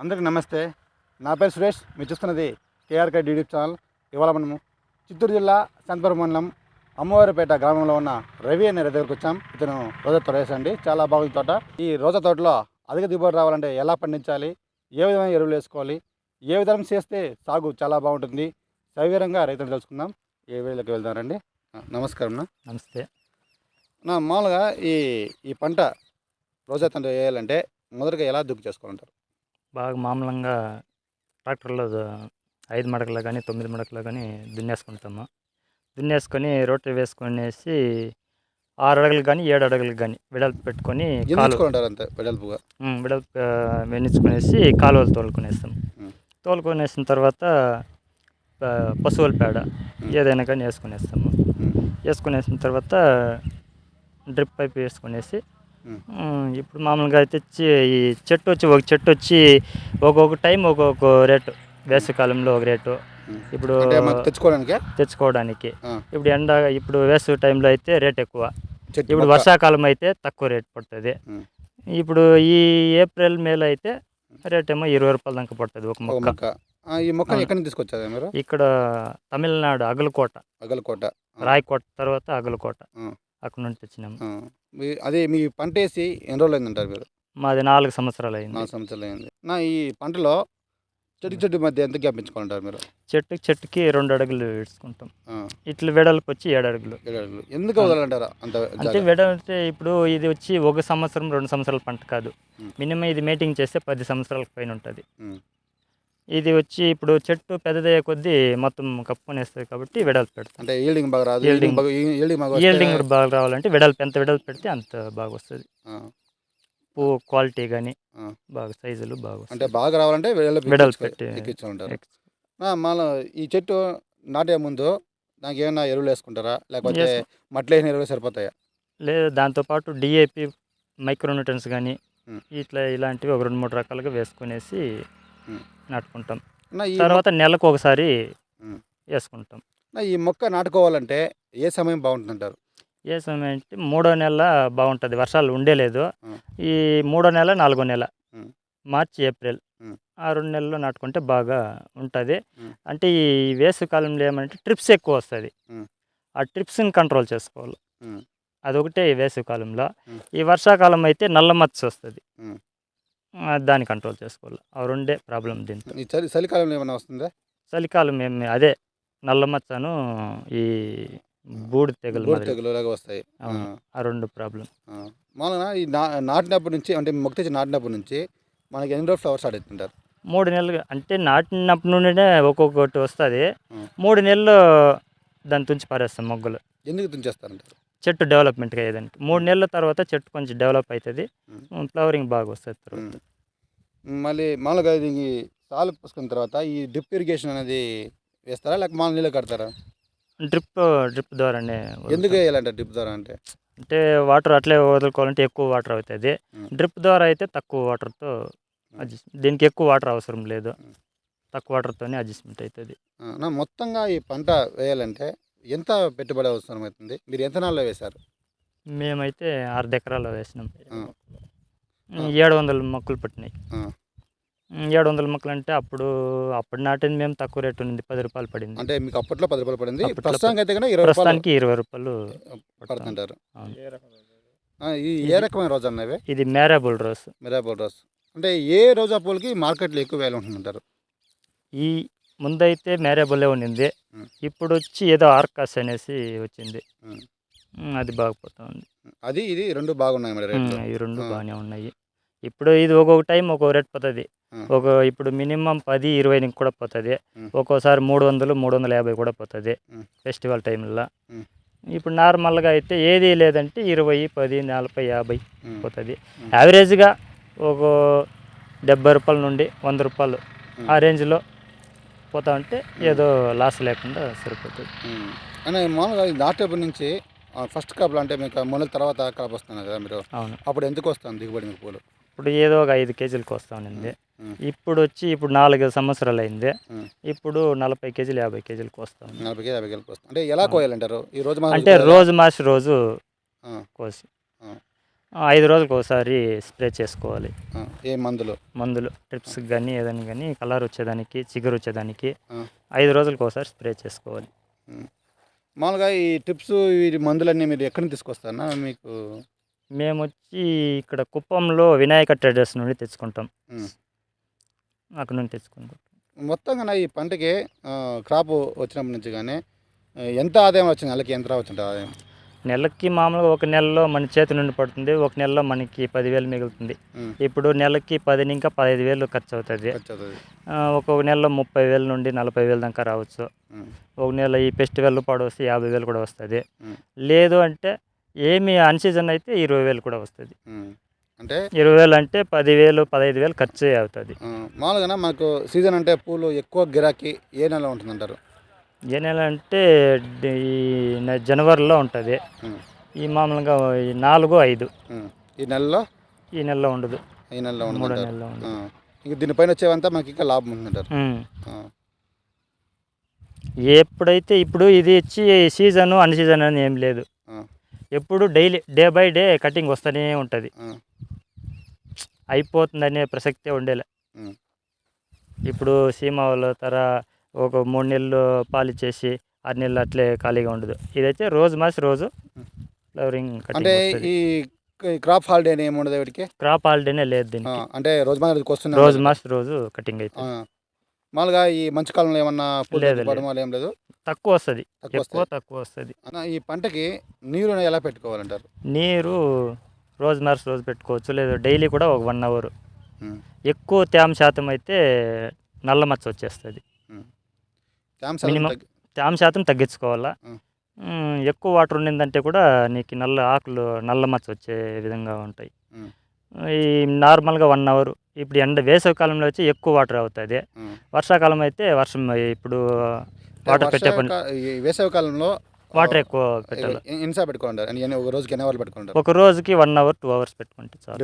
అందరికీ నమస్తే. నా పేరు సురేష్. మీరు చూస్తున్నది కేఆర్కే యూట్యూబ్ ఛానల్. ఇవాళ మనము చిత్తూరు జిల్లా శాంతపురం మండలం అమ్మవారిపేట గ్రామంలో ఉన్న రవి అనే దగ్గరకు వచ్చాం. ఇతను రోజా తోట వేసండి. చాలా బాగుంది తోట. ఈ రోజా తోటలో అధిక దిగుబడి రావాలంటే ఎలా పండించాలి? ఏ విధమైన ఎరువులు వేసుకోవాలి? ఏ విధంగా చేస్తే సాగు చాలా బాగుంటుంది? సవివరంగా రైతులు తెలుసుకుందాం. ఏ వేళకి వెళ్దామండి నమస్కారం. నమస్తే. నా మామూలుగా ఈ ఈ పంట రోజా తండ్రి వేయాలంటే మొదటగా ఎలా దుక్కు చేసుకోవాలంటారు? బాగా మామూలంగా ట్రాక్టర్లో ఐదు మడకలు కానీ తొమ్మిది మడకలు కానీ దున్నేసుకుంటాము. దున్నేసుకొని రోటరీ వేసుకొనేసి ఆరు అడుగులు కానీ ఏడు అడుగులు కానీ వెడల్పు పెట్టుకొని వెడల్పుగా? వెడల్పు ఆ, వెన్నించుకునేసి కాలువలు తోలుకునేస్తాం. తోలుకొనేసిన తర్వాత పశువుల పేడ ఏదైనా కానీ వేసుకునేస్తాము. వేసుకునేసిన తర్వాత డ్రిప్ పైప్ వేసుకునేసి ఇప్పుడు మామూలుగా అయితే చి- ఈ చెట్టు వచ్చి ఒక చెట్టు వచ్చి ఒక్కొక్క టైం ఒక్కొక్క రేటు వేసవికాలంలో ఒక రేటు. ఇప్పుడు తెచ్చుకోవడానికి తెచ్చుకోవడానికి. ఇప్పుడు ఎండ ఇప్పుడు వేసవి టైంలో అయితే రేట్ ఎక్కువ ఇప్పుడు. వర్షాకాలం అయితే తక్కువ రేట్ పడుతుంది. ఇప్పుడు ఈ ఏప్రిల్ మేలో అయితే రేట్ ఏమో ఇరవై రూపాయల దాకా పడుతుంది ఒక మొక్క ఈ మొక్క. ఎక్కడి నుంచి తీసుకొచ్చారు మీరు ఇక్కడ తమిళనాడు అగలకోట అగలకోట. రాయకోట తర్వాత అగలకోట. అక్కడ నుండి తెచ్చినాము అదే మీ పంట వేసి ఎన్ని రోజులు అయిందంటారు మీరు? మాది నాలుగు సంవత్సరాలు అయింది నాలుగు సంవత్సరాలు అయింది నా ఈ పంటలో చెట్టు చెట్టు మధ్య ఎంత గ్యాప్ పెంచుకోవాలంటారు మీరు? చెట్టుకి చెట్టుకి రెండు అడుగులు ఆ, ఇట్లా వెడల్పు వచ్చి ఏడు అడుగులు. ఏడు అడుగులు. ఎందుకు వదలంటారా అంత అంటే జాగా? వెడ అంటే ఇప్పుడు ఇది వచ్చి ఒక సంవత్సరం రెండు సంవత్సరాల పంట కాదు. మినిమం ఇది మేటింగ్ చేస్తే పది సంవత్సరాల పైన ఉంటుంది. ఇది వచ్చి ఇప్పుడు చెట్టు పెద్దదయ్యే కొద్దీ మొత్తం కప్పుకొనేస్తుంది కాబట్టి వెడల్పు పెడతాం అంటే ఈల్డింగ్ బాగా రాదు. ఈల్డింగ్ బాగా ఈల్డింగ్ బాగా రావాలంటే వెడల్పు ఎంత వెడల్పు పెడితే అంత బాగా వస్తుంది పువ్వు క్వాలిటీ కానీ. బాగా సైజులు బాగా అంటే బాగా రావాలంటే వెడల్పు పెట్టి- మన ఈ చెట్టు నాటే ముందు దానికి ఏమైనా ఎరువులు వేసుకుంటారా లేకపోతే వేసిన ఎరువులు సరిపోతాయా లేదు దాంతోపాటు డిఏపి మైక్రోన్యూటన్స్ కానీ. ఇట్లా ఇలాంటివి ఒక రెండు మూడు రకాలుగా వేసుకునేసి. నాటుకుంటాం తర్వాత నెలకు ఒకసారి. వేసుకుంటాం ఈ మొక్క నాటుకోవాలంటే ఏ సమయం బాగుంటుందంటారు ఏ సమయం అంటే మూడో నెల బాగుంటుంది వర్షాలు ఉండేలేదు. ఈ మూడో నెల నాలుగో నెల. మార్చి ఏప్రిల్. ఆ రెండు నెలల్లో నాటుకుంటే బాగా ఉంటుంది. అంటే ఈ వేసవికాలంలో ఏమంటే ట్రిప్స్ ఎక్కువ వస్తుంది. ఆ ట్రిప్స్ని కంట్రోల్ చేసుకోవాలి. అదొకటే ఈ వేసవికాలంలో. ఈ వర్షాకాలం అయితే నల్ల మచ్చ వస్తుంది దాన్ని కంట్రోల్ చేసుకోవాలి. ఆ రెండే ప్రాబ్లం దీంతో ఈ చలి చలికాలంలో ఏమైనా వస్తుందా? చలికాలం ఏమి అదే నల్ల మచ్చను ఈ బూడి తెగులు. తెగులు లాగా వస్తాయి. ఆ. రెండు ప్రాబ్లం. మామూలుగా ఈ నాటినప్పటి నుంచి అంటే మొక్క తెచ్చి నాటినప్పటి నుంచి మనకి ఎన్ని రోజులు ఫ్లవర్స్ స్టార్ట్ అవుతుంటారు మూడు నెలలు అంటే నాటినప్పటి నుండినే ఒక్కొక్కటి వస్తుంది. మూడు నెలలు దాని తుంచి పారేస్తాం మొగ్గలు. ఎందుకు తుంచేస్తారంటారు? చెట్టు డెవలప్మెంట్గా అయ్యేదానికి మూడు నెలల తర్వాత చెట్టు కొంచెం డెవలప్ అవుతుంది. ఫ్లవరింగ్ బాగా వస్తుంది తర్వాత. మళ్ళీ మామూలుగా ఇది సాలు పోసుకున్న తర్వాత ఈ డ్రిప్ ఇరిగేషన్ అనేది వేస్తారా లేక మామూలు నీళ్ళు కడతారా డ్రిప్ డ్రిప్ ద్వారానే. ఎందుకు వేయాలంటే డ్రిప్ ద్వారా అంటే అంటే వాటర్ అట్లే వదులుకోవాలంటే ఎక్కువ వాటర్ అవుతుంది. డ్రిప్ ద్వారా అయితే తక్కువ వాటర్తో అడ్జస్ట్ దీనికి ఎక్కువ వాటర్ అవసరం లేదు. తక్కువ వాటర్తోనే అడ్జస్ట్మెంట్ అవుతుంది మొత్తంగా ఈ పంట వేయాలంటే ఎంత పెట్టుబడి అవసరం అవుతుంది మీరు ఎంత నాళ్ళు వేశారు? మేమైతే అర్ధ ఎకరాలు వేసినాం. ఏడు వందల మొక్కలు పట్టినాయి. ఏడు వందల మొక్కలు అంటే అప్పుడు అప్పుడు నాటింది మేము తక్కువ రేటు ఉంది పది రూపాయలు పడింది. అంటే మీకు అప్పట్లో పది రూపాయలు పడింది ప్రస్తుతానికి ఇరవై రూపాయలు ప్రస్తుతానికి ఇరవై రూపాయలు పడుతుంటారు. అవును. ఆ, ఈ ఏ రకమైన రోజు అన్నవి ఇది మేరాబుల్ రోస్ మిరాబోల్ రోజ్. అంటే ఏ రోజా పూలకి మార్కెట్లో ఎక్కువ వేలు ఉంటుందంటారు? ఈ ముందైతే మేరాబుల్లే ఉండింది. ఇప్పుడు వచ్చి ఏదో ఆర్కాస్ అనేసి వచ్చింది అది బాగుపోతా ఉంది అది ఇది రెండు బాగున్నాయి మరి ఈ రెండు. బాగానే ఉన్నాయి ఇప్పుడు ఇది ఒక్కొక్క టైం ఒక్కొక్క రేట్ పోతుంది. ఒక ఇప్పుడు మినిమం పది ఇరవై నుంచి కూడా పోతుంది. ఒక్కోసారి మూడు వందలు మూడు వందల యాభై కూడా పోతుంది. ఫెస్టివల్ టైంలో. ఇప్పుడు నార్మల్గా అయితే ఏది లేదంటే ఇరవై పది నలభై యాభై పోతుంది. యావరేజ్గా ఒక డెబ్బై రూపాయల నుండి వంద రూపాయలు. ఆ రేంజ్లో పోతా ఉంటే ఏదో లాస్ లేకుండా సరిపోతుంది. అని మామూలుగా ఈ నాటేపటి నుంచి ఫస్ట్ కాపులు అంటే మీకు మొన్న తర్వాత కాపు వస్తున్నారు కదా మీరు అవును అప్పుడు ఎందుకు వస్తుంది దిగుబడి మీకు పూలు ఇప్పుడు ఏదో ఒక ఐదు కేజీలకు వస్తూ ఉండింది. ఇప్పుడు వచ్చి ఇప్పుడు నాలుగు సంవత్సరాలు అయింది. ఇప్పుడు నలభై కేజీలు యాభై కేజీలకు వస్తూ నలభై కేజీ యాభై కేజీలకు వస్తుంది అంటే ఎలా కోయాలంటారు ఈ రోజు అంటే రోజు మార్చి రోజు. కోసి. ఐదు రోజులకు ఒకసారి స్ప్రే చేసుకోవాలి. ఏ మందులు? మందులు ట్రిప్స్కి కానీ ఏదైనా కానీ కలర్ వచ్చేదానికి చిగురు వచ్చేదానికి. ఐదు రోజులకు ఒకసారి స్ప్రే చేసుకోవాలి. మామూలుగా ఈ టిప్స్ ఈ మందులన్నీ మీరు ఎక్కడి నుంచి తీసుకొస్తారా మీకు మేము వచ్చి ఇక్కడ కుప్పంలో వినాయక ట్రేడర్స్ నుండి తెచ్చుకుంటాం. అక్కడ నుండి తెచ్చుకుంటాం. మొత్తంగా ఈ పంటకి క్రాప్ వచ్చినప్పటి నుంచి కానీ ఎంత ఆదాయం వచ్చింది? నెలకి ఎంత రావచ్చు ఆదాయం? నెలకి మామూలుగా ఒక నెలలో మన చేతి నుండి పడుతుంది ఒక నెలలో మనకి పదివేలు మిగులుతుంది. ఇప్పుడు నెలకి పది ఇంకా పదహైదు వేలు ఖర్చు అవుతుంది ఒక్కొక్క నెలలో ముప్పై వేల నుండి నలభై వేల దాకా రావచ్చు. ఒక నెల ఈ ఫెస్టివల్ పాడు వస్తే యాభై వేలు కూడా వస్తుంది. లేదు అంటే ఏమి అన్సీజన్ అయితే ఇరవై వేలు కూడా వస్తుంది. అంటే ఇరవై వేలు అంటే పదివేలు పదహైదు వేలు ఖర్చు అవుతుంది మామూలుగా మనకు సీజన్ అంటే పూలు ఎక్కువ గిరాకీ ఏ నెల ఉంటుందంటారు ఏ నెల అంటే ఈ జనవరిలో ఉంటుంది. ఈ మామూలుగా ఈ నాలుగు ఐదు. ఈ నెలలో ఈ నెలలో ఉండదు ఈ నెలలో మూడో నెలలో ఉండదు. ఇంక దీనిపైన వచ్చేవంతా మనకి ఇంకా లాభం. ఆ. ఎప్పుడైతే ఇప్పుడు ఇది వచ్చి సీజన్ అన్ సీజన్ అని ఏం లేదు. ఎప్పుడు daily day by day cutting వస్తూనే ఉంటుంది. అయిపోతుందనే ప్రసక్తే ఉండేలే. ఇప్పుడు సీమ వాళ్ళ తర ఒక మూడు నెలలు పాలిచ్చేసి ఆరు నెలలు అట్లే ఖాళీగా ఉండదు. ఇదైతే రోజు మాసి రోజు ఫ్లవరింగ్ అంటే ఈ క్రాప్ హాలిడే ఉండదు వీటికి క్రాప్ హాలిడేనే లేదు దీనికి. అంటే రోజు మనకి వస్తున్నాయి? రోజు మాసి రోజు కటింగ్ అవుతుంది మామూలుగా ఈ మంచు కాలంలో ఏమన్నా పూలు లేదు, ఏం లేదు? తక్కువ వస్తుంది. ఎక్కువ తక్కువ వస్తుంది. ఈ పంటకి నీరు ఎలా పెట్టుకోవాలంటారు? నీరు రోజు మార్చి రోజు పెట్టుకోవచ్చు. లేదా డైలీ కూడా ఒక వన్ అవర్. ఎక్కువ తేమ శాతం అయితే నల్ల మచ్చ వచ్చేస్తుంది. తేమ శాతం Minimum. తగ్గి- తేమ శాతం తగ్గించుకోవాలా? ఎక్కువ వాటర్ ఉండిందంటే కూడా నీకు నల్ల ఆకులు నల్ల మచ్చ వచ్చే విధంగా ఉంటాయి. ఈ నార్మల్గా వన్ అవర్ ఇప్పుడు ఎండ వేసవి కాలంలో వచ్చి ఎక్కువ వాటర్ అవుతుంది. వర్షాకాలం అయితే వర్షం ఇప్పుడు వాటర్ పెట్టే పని వేసవి కాలంలో వాటర్ ఎక్కువ పెట్టాలి. పెట్టుకోండి ఒక రోజుకి ఎన్ని అవర్లు పెట్టుకుంటారు? ఒక రోజుకి వన్ అవర్ టూ అవర్స్ పెట్టుకుంటే చాలు.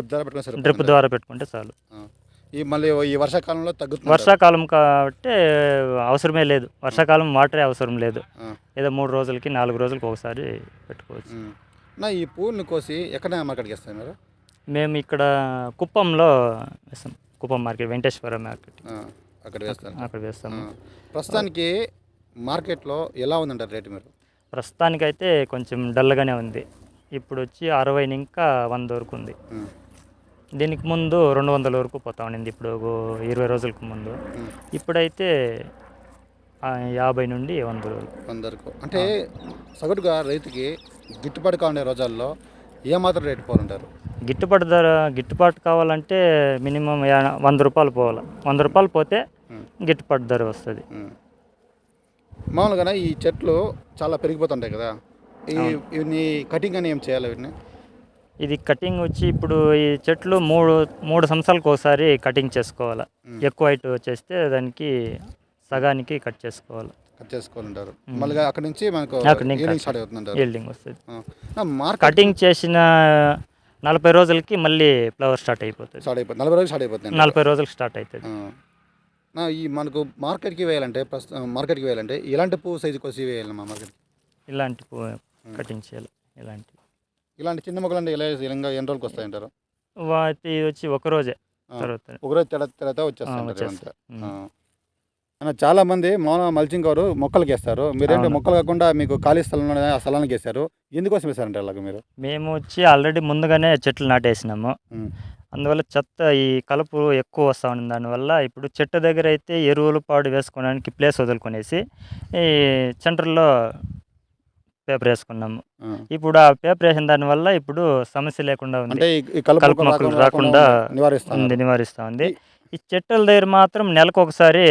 డ్రిప్ ద్వారా పెట్టుకుంటే చాలు. ఈ మళ్ళీ ఈ వర్షాకాలంలో తగ్గుతుంది? వర్షాకాలం కాబట్టి అవసరమే లేదు. వర్షాకాలం వాటరే అవసరం లేదు. ఏదో మూడు రోజులకి నాలుగు రోజులకి ఒకసారి పెట్టుకోవచ్చు. నా ఈ పూలను కోసి ఎక్కడ మార్కెట్కి వేస్తారు మీరు? మేము ఇక్కడ కుప్పంలో వేస్తాం. Kuppam market Venkateshwara market. అక్కడ వేస్తారు అక్కడ వేస్తాము. ప్రస్తుతానికి మార్కెట్లో ఎలా ఉందంటారు రేటు మీరు? ప్రస్తుతానికైతే కొంచెం డల్గానే ఉంది. ఇప్పుడు వచ్చి అరవై ఇంకా వంద వరకు ఉంది. దీనికి ముందు రెండు వందల వరకు పోతా ఉండింది. ఇప్పుడు ఇరవై రోజులకు ముందు. ఇప్పుడైతే యాభై నుండి వంద వరకు. అందరికి అంటే సగటుగా రైతుకి గిట్టుబాటు కాఉండే రోజాల్లో ఏమాత్రం రేటు పోవాలంటారు గిట్టుబాటు ధర గిట్టుబాటు కావాలంటే మినిమం వంద రూపాయలు పోవాలి. వంద రూపాయలు పోతే. గిట్టుబాటు ధర వస్తుంది. ఉమ్. మామూలుగా ఈ చెట్లు చాలా పెరిగిపోతుంటాయి కదా. ఈ కటింగ్ అని ఏం చేయాలి వీటిని? ఇది కటింగ్ వచ్చి ఇప్పుడు ఈ చెట్లు మూడు మూడు సంవత్సరాలకు ఒకసారి కటింగ్ చేసుకోవాలి. ఎక్కువ హైట్ వచ్చేస్తే దానికి సగానికి కట్ చేసుకోవాలి. కట్ చేసుకోవాలంటారు. మళ్ళీ అక్కడ నుంచి మనకు ఈల్డింగ్ వస్తుంది. కటింగ్ చేసిన నలభై రోజులకి మళ్ళీ ఫ్లవర్ స్టార్ట్ అయిపోతుంది. స్టార్ట్ అయిపోతుంది నలభై రోజులు స్టార్ట్ అయిపోతుంది. నలభై రోజులకు స్టార్ట్ అవుతుంది. నా ఈ మనకు మార్కెట్కి వేయాలంటే ప్రస్తుతం మార్కెట్కి వేయాలంటే ఎలాంటి పువ్వు సైజు కోసి వేయాలి మా మార్కెట్ ఇలాంటి కటింగ్ చేయాలి. ఇలాంటి ఇలాంటి చిన్న మొక్కలు అంటే ఎలా ఇలాగా ఎన్ని రోజులకి వస్తాయంటారు వాటి వచ్చి ఒక రోజే ఆ. తర్వాత ఒకరోజు తెడ తెడత వచ్చేస్తాయి వచ్చేస్తాయి. ఉమ్. చాలా మంది మౌన మల్చింగ్ గారు మొక్కలకి వేస్తారు మీరేంటి. మొక్కలు కాకుండా మీకు ఖాళీ స్థలం ఆ స్థలానికి వేస్తారు ఎందుకోసం వేస్తారంటే అలాగ మీరు మేము వచ్చి ఆల్రెడీ ముందుగానే చెట్లు నాటేసినాము. అందువల్ల చెత్త ఈ కలుపు ఎక్కువ వస్తూ ఉంది దానివల్ల ఇప్పుడు చెట్టు దగ్గర అయితే ఎరువులు పాడు వేసుకోవడానికి ప్లేస్ వదులుకొనేసి ఈ సెంటర్లో పేపర్ వేసుకున్నాము. ఇప్పుడు ఆ పేపర్ వేసిన దానివల్ల ఇప్పుడు సమస్య లేకుండా ఉంది. కలుపు మొక్కలు రాకుండా ఉంది నివారిస్తూ ఉంది. ఈ చెట్టుల దగ్గర మాత్రం నెలకు ఒకసారి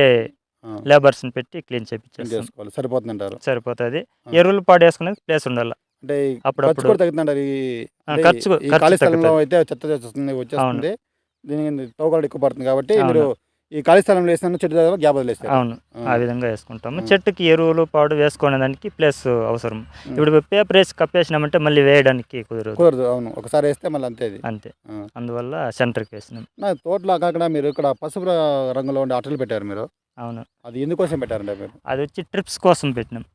లేబర్స్ని పెట్టి క్లీన్ చేపించేస్తాం. చేసుకోవాలి. సరిపోతుందంటారు. సరిపోతుంది. ఎరువులు పాడు వేసుకునేది ప్లేస్ ఉండాలి. అంటే అప్పుడప్పుడు- ఖర్చు తగ్గుతుందంటారు. ఖాళీ స్థలంలో. అయితే చెత్త వచ్చేస్తుంది. వచ్చేస్తుంది దీనికి తోకలు ఎక్కువ పడుతుంది కాబట్టి మీరు ఈ ఖాళీ స్థలంలో వేసిన చెట్టు దగ్గర గ్యాప్ వదిలేస్తారు. అవును ఆ. విధంగా వేసుకుంటాము. చెట్టుకి ఎరువులు పాడు వేసుకునే దానికి ప్లేస్ అవసరం. ఇప్పుడు పేపర్ వేసి కప్పేసినామంటే మళ్ళీ వేయడానికి కుదరదు. కుదరదు అవును. ఒకసారి వేస్తే మళ్ళీ అంతే అంతే. అందువల్ల సెంటర్కి వేసినాం. నా తోటలో కాకుండా మీరు ఇక్కడ పసుపు రంగులో ఉండే అట్టలు పెట్టారు మీరు? అవును. అది ఎందుకోసం పెట్టారంటే మీరు? అది వచ్చి ట్రిప్స్ కోసం పెట్టినాం.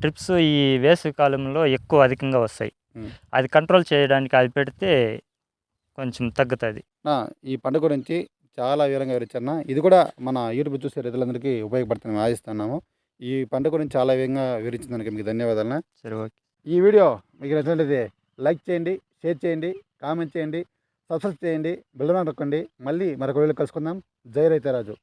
ట్రిప్స్ ఈ వేసవి కాలంలో ఎక్కువ అధికంగా వస్తాయి. అది కంట్రోల్ చేయడానికి అది పెడితే కొంచెం తగ్గుతుంది. ఈ పంట గురించి చాలా వివరంగా వివరించారు ఇది కూడా మన యూట్యూబ్ చూసే రైతులందరికీ ఉపయోగపడుతుందని ఆశిస్తున్నాము. ఈ పంట గురించి చాలా విధంగా వివరించినందుకు మీకు ధన్యవాదాలు సరే ఓకే. ఈ వీడియో మీకు నచ్చినట్లయితే లైక్ చేయండి షేర్ చేయండి కామెంట్ చేయండి సబ్స్క్రైబ్ చేయండి బిల్డర్ నొక్కండి. మళ్ళీ మరొక వీడియో కలుసుకుందాం. జై రైతరాజు.